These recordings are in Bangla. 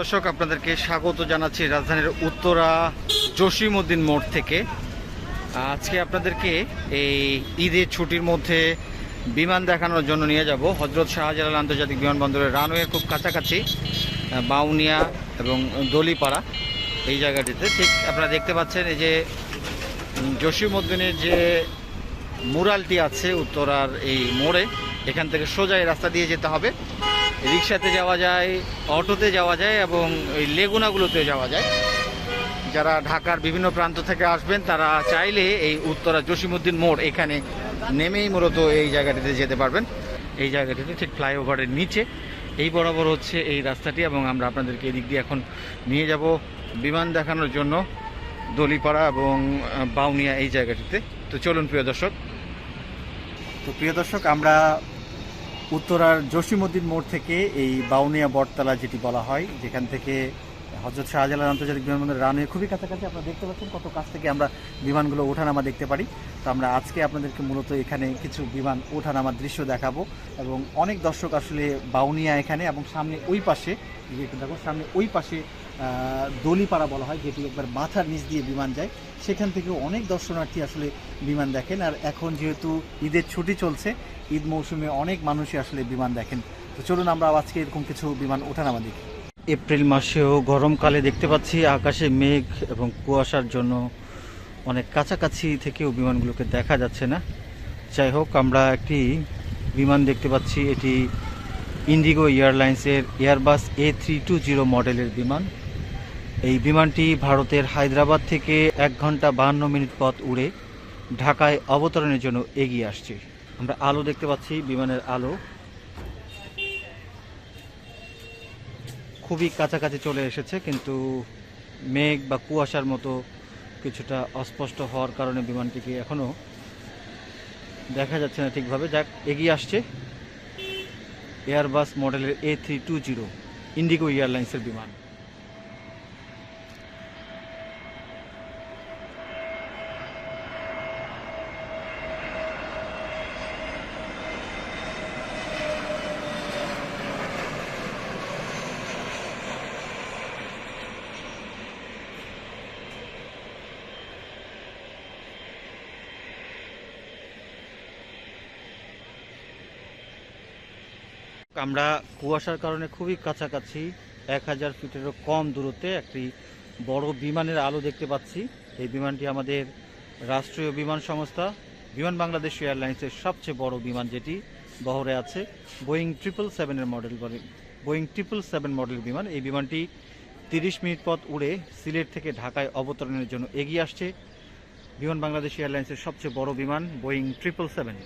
দর্শক, আপনাদেরকে স্বাগত জানাচ্ছি রাজধানীর উত্তরা জসিমউদ্দিন মোড় থেকে। আজকে আপনাদেরকে এই ঈদের ছুটির মধ্যে বিমান দেখানোর জন্য নিয়ে যাব। হজরত শাহজালাল আন্তর্জাতিক বিমানবন্দরের রানওয়ে খুব কাছাকাছি বাউনিয়া এবং দলিপাড়া এই জায়গাটিতে। ঠিক আপনারা দেখতে পাচ্ছেন এই যে জসিমউদ্দিনের যে মুরালটি আছে উত্তরার এই মোড়ে এখান থেকে সোজা এই রাস্তা দিয়ে যেতে হবে। রিক্সাতে যাওয়া যায়, অটোতে যাওয়া যায় এবং ওই লেগুনাগুলোতেও যাওয়া যায়। যারা ঢাকার বিভিন্ন প্রান্ত থেকে আসবেন, তারা চাইলে এই উত্তরা জসিমুদ্দিন মোড় এখানে নেমেই মূলত এই জায়গাটিতে যেতে পারবেন। এই জায়গাটিতে ঠিক ফ্লাইওভারের নিচে। এই বরাবর হচ্ছে এই রাস্তাটি এবং আমরা আপনাদেরকে এদিক দিয়ে এখন নিয়ে যাব বিমান দেখানোর জন্য দলিপাড়া এবং বাউনিয়া এই জায়গাটিতে। তো চলুন প্রিয় দর্শক। তো প্রিয় দর্শক, আমরা উত্তরার জসিমদ্দিন মোড় থেকে এই বাউনিয়া বটতলা যেটি বলা হয় যেখান থেকে হজরত শাহজালাল আন্তর্জাতিক বিমানবন্দর রানওয়ে খুবই কাছাকাছি। আপনারা দেখতে পাচ্ছেন কত কাছ থেকে আমরা বিমানগুলো ওঠানামা দেখতে পারি। তো আমরা আজকে আপনাদেরকে মূলত এখানে কিছু বিমান ওঠানামার দৃশ্য দেখাবো এবং অনেক দর্শক আসলে বাউনিয়া এখানে এবং সামনে ওই পাশে একটু দেখো সামনে ওই পাশে দলিপাড়া বলা হয়, যেটি একবার মাথার নিচ দিয়ে বিমান যায়। সেখান থেকেও অনেক দর্শনার্থী আসলে বিমান দেখেন। আর এখন যেহেতু ঈদের ছুটি চলছে, ঈদ মৌসুমে অনেক মানুষই আসলে বিমান দেখেন। তো চলুন আমরা আজকে এরকম কিছু বিমান ওঠানামা দেখি। এপ্রিল মাসেও গরমকালে দেখতে পাচ্ছি আকাশে মেঘ এবং কুয়াশার জন্য অনেক কাছাকাছি থেকেও বিমানগুলোকে দেখা যাচ্ছে না। যাই হোক, আমরা একটি বিমান দেখতে পাচ্ছি। এটি ইন্ডিগো এয়ারলাইন্সের Airbus A three two zero মডেলের বিমান। এই বিমানটি ভারতের হায়দ্রাবাদ থেকে এক ঘণ্টা বাহান্ন মিনিট পথ উড়ে ঢাকায় অবতরণের জন্য এগিয়ে আসছে। আমরা আলো দেখতে পাচ্ছি, বিমানের আলো। খুবই কাছাকাছি চলে এসেছে, কিন্তু মেঘ বা কুয়াশার মতো কিছুটা অস্পষ্ট হওয়ার কারণে বিমানটিকে এখনও দেখা যাচ্ছে না ঠিকভাবে। যাক, এগিয়ে আসছে এয়ারবাস মডেলের A three two zero IndiGo এয়ারলাইন্সের বিমান। আমরা কুয়াশার কারণে খুবই কাছাকাছি, এক হাজার ফিটেরও কম দূরত্বে একটি বড় বিমানের আলো দেখতে পাচ্ছি। এই বিমানটি আমাদের রাষ্ট্রীয় বিমান সংস্থা, বিমান বাংলাদেশ এয়ারলাইন্সের সবচেয়ে বড় বিমান যেটি বহরে আছে, বোয়িং ট্রিপল সেভেনের model Boeing triple seven model বিমান। এই বিমানটি তিরিশ মিনিট পথ উড়ে সিলেট থেকে ঢাকায় অবতরণের জন্য এগিয়ে আসছে। বিমান বাংলাদেশ এয়ারলাইন্সের সবচেয়ে বড় বিমান, বোয়িং ট্রিপল সেভেন।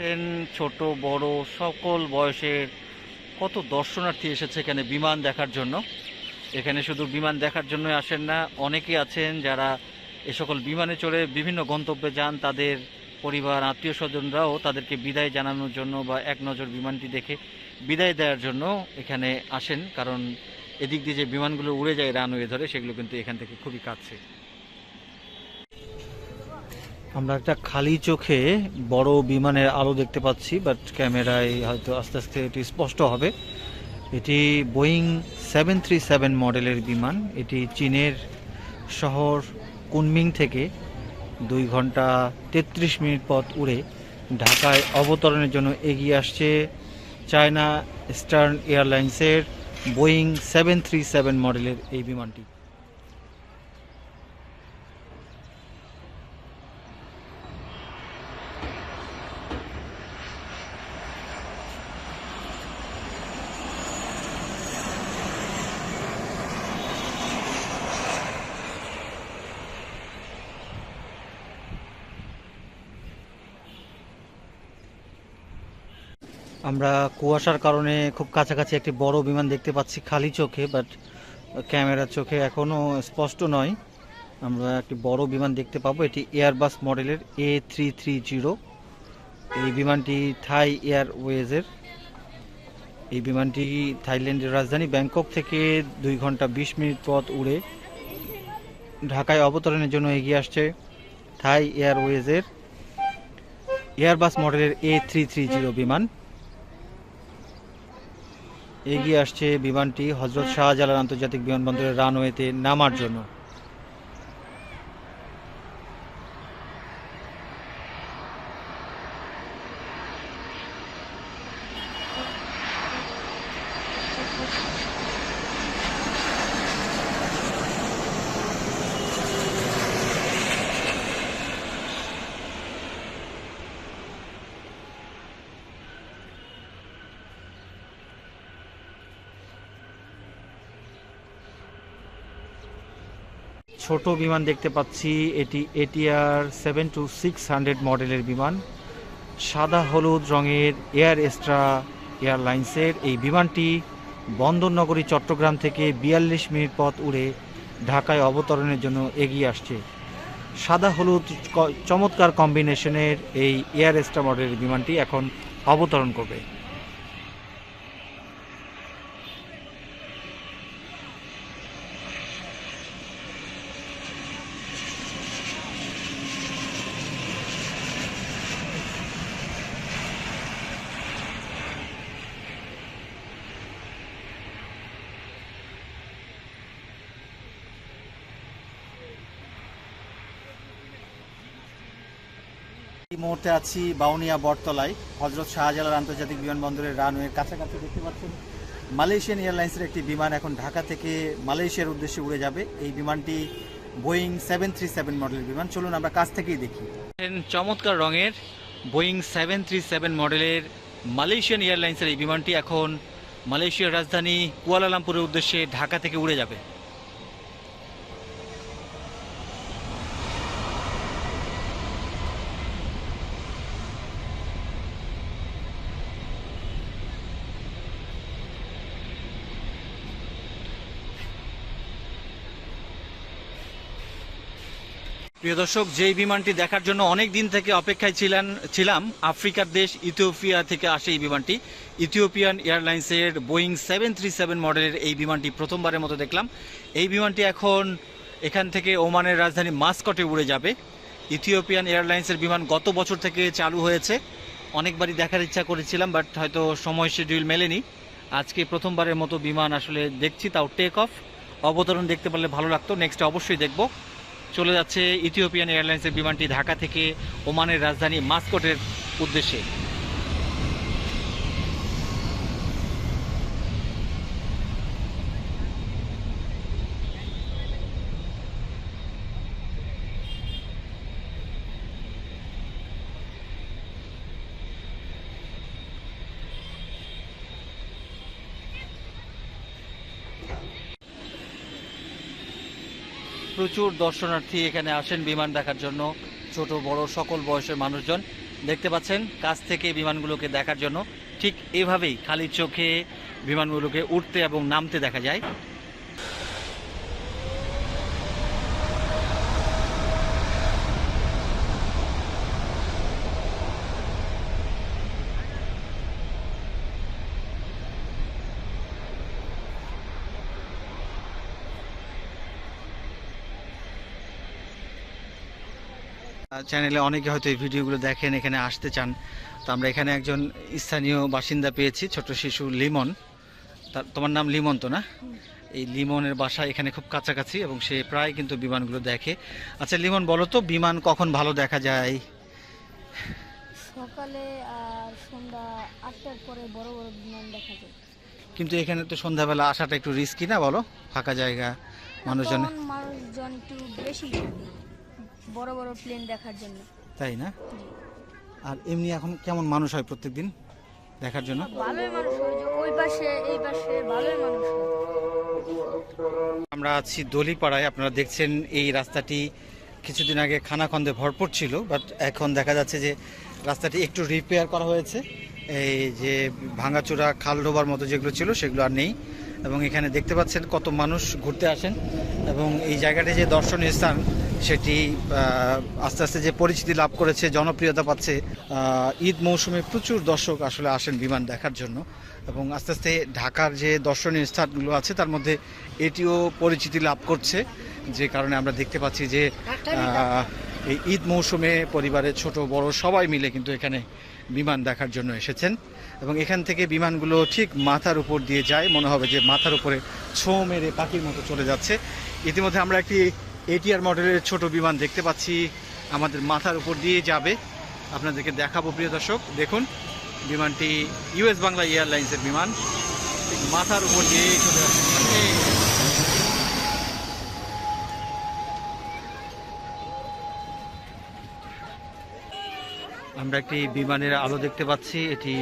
ট্রেন ছোট, বড়, সকল বয়সের কত দর্শনার্থী এসেছে এখানে বিমান দেখার জন্য। এখানে শুধু বিমান দেখার জন্য আসেন না, অনেকেই আছেন যারা এ সকল বিমানে চড়ে বিভিন্ন গন্তব্যে যান, তাদের পরিবার, আত্মীয় স্বজনরাও তাদেরকে বিদায় জানানোর জন্য বা এক নজর বিমানটি দেখে বিদায় দেওয়ার জন্য এখানে আসেন। কারণ এদিক দিয়ে যে বিমানগুলো উড়ে যায় রানওয়ে ধরে, সেগুলো কিন্তু এখান থেকে খুবই কাছে। আমরা একটা খালি চোখে বড় বিমানের আলো দেখতে পাচ্ছি বাট ক্যামেরায় হয়তো আস্তে আস্তে এটি স্পষ্ট হবে। এটি বোয়িং সেভেন থ্রি সেভেন মডেলের বিমান। এটি চীনের শহর কুনমিং থেকে দুই ঘণ্টা তেত্রিশ মিনিট পথ উড়ে ঢাকায় অবতরণের জন্য এগিয়ে আসছে চায়না স্টার্ন এয়ারলাইন্সের বোয়িং সেভেন থ্রি সেভেন মডেলের এই বিমানটি। আমরা কুয়াশার কারণে খুব কাছাকাছি একটি বড় বিমান দেখতে পাচ্ছি খালি চোখে বাট ক্যামেরা চোখে এখনও স্পষ্ট নয়। আমরা একটি বড় বিমান দেখতে পাবো, এটি এয়ারবাস মডেলের এ থ্রি থ্রি জিরো এই বিমানটি থাই এয়ারওয়েজের এই বিমানটি থাইল্যান্ডের রাজধানী ব্যাংকক থেকে দুই ঘণ্টা বিশ মিনিট পথ উড়ে ঢাকায় অবতরণের জন্য এগিয়ে আসছে থাই এয়ারওয়েজের এয়ারবাস মডেলের এ থ্রি থ্রি জিরো বিমান। এগিয়ে আসছে বিমানটি হজরত শাহজালাল আন্তর্জাতিক বিমানবন্দরের রানওয়েতে নামার জন্য। ছোট বিমান দেখতে পাচ্ছি। এটি ATR seven two six hundred মডেলের বিমান। সাদা, হলুদ রঙের এয়ার এক্সট্রা এয়ারলাইন্সের এই বিমানটি বন্দরনগরী, চট্টগ্রাম থেকে বিয়াল্লিশ মিনিট পথ উড়ে ঢাকায় অবতরণের জন্য এগিয়ে আসছে। সাদা, হলুদ চমৎকার কম্বিনেশনের এই এয়ার এক্সট্রা মডেলের বিমানটি এখন অবতরণ করবে। এই মুহূর্তে আছি বাউনিয়া বটতলায়। হজরত শাহজালাল আন্তর্জাতিক বিমানবন্দরের রানওয়ের কাছাকাছি দেখতে পাচ্ছেন। মালয়েশিয়ান এয়ারলাইন্সের একটি বিমান এখন ঢাকা থেকে মালয়েশিয়ার উদ্দেশ্যে উড়ে যাবে। এই বিমানটি বোয়িং সেভেন থ্রি সেভেন মডেলের বিমান। চলুন আমরা কাছ থেকেই দেখি। চমৎকার রঙের বোয়িং সেভেন থ্রি সেভেন মডেলের মালয়েশিয়ান এয়ারলাইন্সের এই বিমানটি এখন মালয়েশিয়ার রাজধানী কুয়ালালামপুরের উদ্দেশ্যে ঢাকা থেকে উড়ে যাবে। প্রিয় দর্শক, যেই বিমানটি দেখার জন্য অনেক দিন থেকে অপেক্ষায় ছিলেন, ছিলাম, আফ্রিকার দেশ ইথিওপিয়া থেকে আসে এই বিমানটি। ইথিওপিয়ান এয়ারলাইন্সের বোয়িং সেভেন থ্রি সেভেন মডেলের এই বিমানটি প্রথমবারের মতো দেখলাম। এই বিমানটি এখন এখান থেকে ওমানের রাজধানী মাস্কটে উড়ে যাবে। ইথিওপিয়ান এয়ারলাইন্সের বিমান গত বছর থেকে চালু হয়েছে। অনেকবারই দেখার ইচ্ছা করেছিলাম, বাট হয়তো সময় শিডিউল মেলেনি। আজকে প্রথমবারের মতো বিমান আসলে দেখছি, তাও টেক অফ অবতরণ দেখতে পারলে ভালো লাগতো নেক্সট অবশ্যই দেখব। চলে যাচ্ছে ইথিওপিয়ান এয়ারলাইন্সের বিমানটি ঢাকা থেকে ওমানের রাজধানী মাস্কটের উদ্দেশ্যে। প্রচুর দর্শনার্থী এখানে আসেন বিমান দেখার জন্য। ছোট, বড়, সকল বয়সের মানুষজন দেখতে পাচ্ছেন কাছ থেকে বিমানগুলোকে দেখার জন্য। ঠিক এভাবেই খালি চোখে বিমানগুলোকে উঠতে এবং নামতে দেখা যায়। চ্যানেলে অনেকে হয়তো এই ভিডিওগুলো দেখেন এখানে আসতে চান। তো আমরা এখানে একজন স্থানীয় বাসিন্দা পেয়েছি ছোট শিশু লিমন। তার তোমার নাম লিমন তো না? এই লিমনের বাসা এখানে খুব কাছাকাছি এবং সে প্রায় কিন্তু বিমানগুলো দেখে। আচ্ছা লিমন বলো তো বিমান কখন ভালো দেখা যায়? সকালে আর সন্ধ্যা আটটার পরে বড় বড় বিমান দেখা যায়। কিন্তু এখানে তো সন্ধ্যাবেলা আসাটা একটু রিস্কি না বলো? ফাঁকা জায়গা মানুষজন মানুষজন একটু বেশি। বড় বড় প্লেন দেখার জন্য। তাই না? আর এমনি এখন কেমন মানুষ হয় প্রত্যেকদিন দেখার জন্য? ভালোই মানুষ হয় যে ওই পাশে এই পাশে ভালোই মানুষ আমরা আছি দলিপাড়ায় আপনারা দেখছেন এই রাস্তাটি। কিছুদিন আগে খানাখন্দে ভরপুর ছিল বাট এখন দেখা যাচ্ছে যে রাস্তাটি একটু রিপেয়ার করা হয়েছে। এই যে ভাঙাচোরা খাল ডোবার মতো যেগুলো ছিল সেগুলো আর নেই। এবং এখানে দেখতে পাচ্ছেন কত মানুষ ঘুরতে আসেন। এবং এই জায়গাটি যে দর্শনীয় স্থান সেটি আস্তে আস্তে যে পরিচিতি লাভ করেছে জনপ্রিয়তা পাচ্ছে ঈদ মৌসুমে প্রচুর দর্শক আসলে আসেন বিমান দেখার জন্য। এবং আস্তে আস্তে ঢাকার যে দর্শনীয় স্থানগুলো আছে তার মধ্যে এটিও পরিচিতি লাভ করছে। যে কারণে আমরা দেখতে পাচ্ছি যে এই ঈদ মৌসুমে পরিবারের ছোট বড় সবাই মিলে কিন্তু এখানে বিমান দেখার জন্য এসেছেন। এবং এখান থেকে বিমানগুলো ঠিক মাথার উপর দিয়ে যায়। মনে হবে যে মাথার উপরে ছো মেরে পাখির মতো চলে যাচ্ছে। ইতিমধ্যে আমরা একটি এটিআর মডেলের ছোট বিমান দেখতে পাচ্ছি, আমাদের মাথার উপর দিয়ে যাবে। আপনাদেরকে দেখাবো, প্রিয় দর্শক। দেখুন, বিমানটি ইউএস বাংলা এয়ারলাইন্সের বিমান। মাথার উপর দিয়ে চলে আমরা একটি বিমানের আলো দেখতে পাচ্ছি। এটি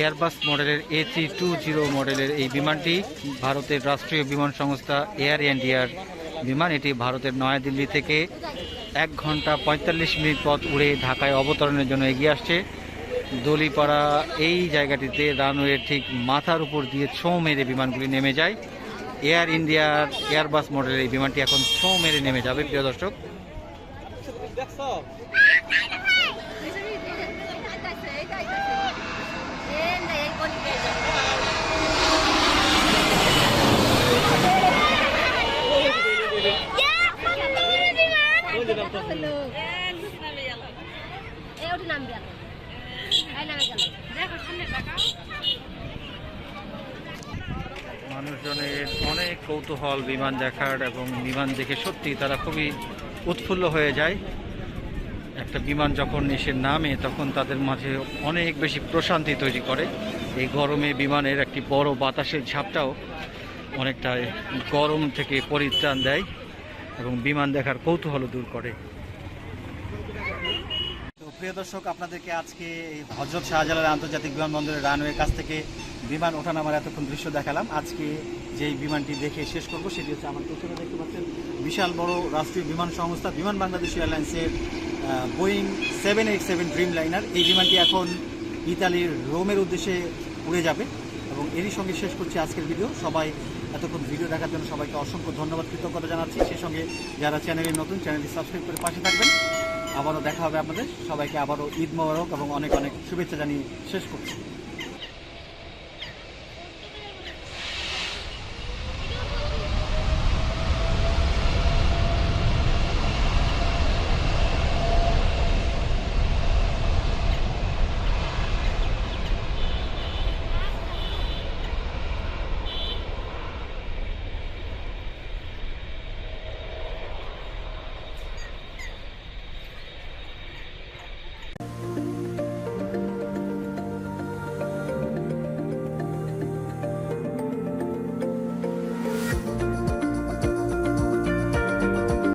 এয়ারবাস মডেলের এ থ্রি টু জিরো মডেলের এই বিমানটি, ভারতের রাষ্ট্রীয় বিমান সংস্থা এয়ার ইন্ডিয়ার বিমান, এটি ভারতের নয়াদিল্লি থেকে এক ঘণ্টা পঁয়তাল্লিশ মিনিট পথ উড়ে ঢাকায় অবতরণের জন্য এগিয়ে আসছে। দলিপাড়া এই জায়গাটিতে রানওয়ের ঠিক মাথার উপর দিয়ে ছৌ মেরে বিমানগুলি নেমে যায়। এয়ার ইন্ডিয়ার এয়ারবাস মডেলের এই বিমানটি এখন ছৌ মেরে নেমে যাবে। প্রিয় দর্শক মানুষজনের অনেক কৌতূহল বিমান দেখার এবং বিমান দেখে সত্যি তারা খুবই উৎফুল্ল হয়ে যায়। একটা বিমান যখন এসে নামে তখন তাদের মাঝে অনেক বেশি প্রশান্তি তৈরি করে। এই গরমে বিমানের একটি বড় বাতাসের ঝাপটাও অনেকটা গরম থেকে পরিত্রাণ দেয়। এবং বিমান দেখার কৌতূহল দূর করে। প্রিয় দর্শক, আপনাদেরকে আজকে হজরত শাহজালাল আন্তর্জাতিক বিমানবন্দরের রানওয়ের কাছ থেকে বিমান ওঠানামার এতক্ষণ দৃশ্য দেখালাম। আজকে যেই বিমানটি দেখে শেষ করব, সেটি হচ্ছে আমার পেছনে দেখতে পাচ্ছেন। বিশাল বড় রাষ্ট্রীয় বিমান সংস্থা, বিমান বাংলাদেশ এয়ারলাইন্সের Boeing seven eight seven dreamliner এই বিমানটি এখন ইতালির রোমের উদ্দেশ্যে উড়ে যাবে এবং এরই সঙ্গে শেষ করছি আজকের ভিডিও। সবাই এতক্ষণ ভিডিও দেখার জন্য সবাইকে অসংখ্য ধন্যবাদ, কৃতজ্ঞতা জানাচ্ছি। সেই সঙ্গে যারা চ্যানেলে নতুন, চ্যানেলটি সাবস্ক্রাইব করে পাশে থাকবেন। আবারও দেখা হবে আপনাদের। সবাইকে আবারও ঈদ মোবারক এবং অনেক অনেক শুভেচ্ছা জানিয়ে শেষ করছি।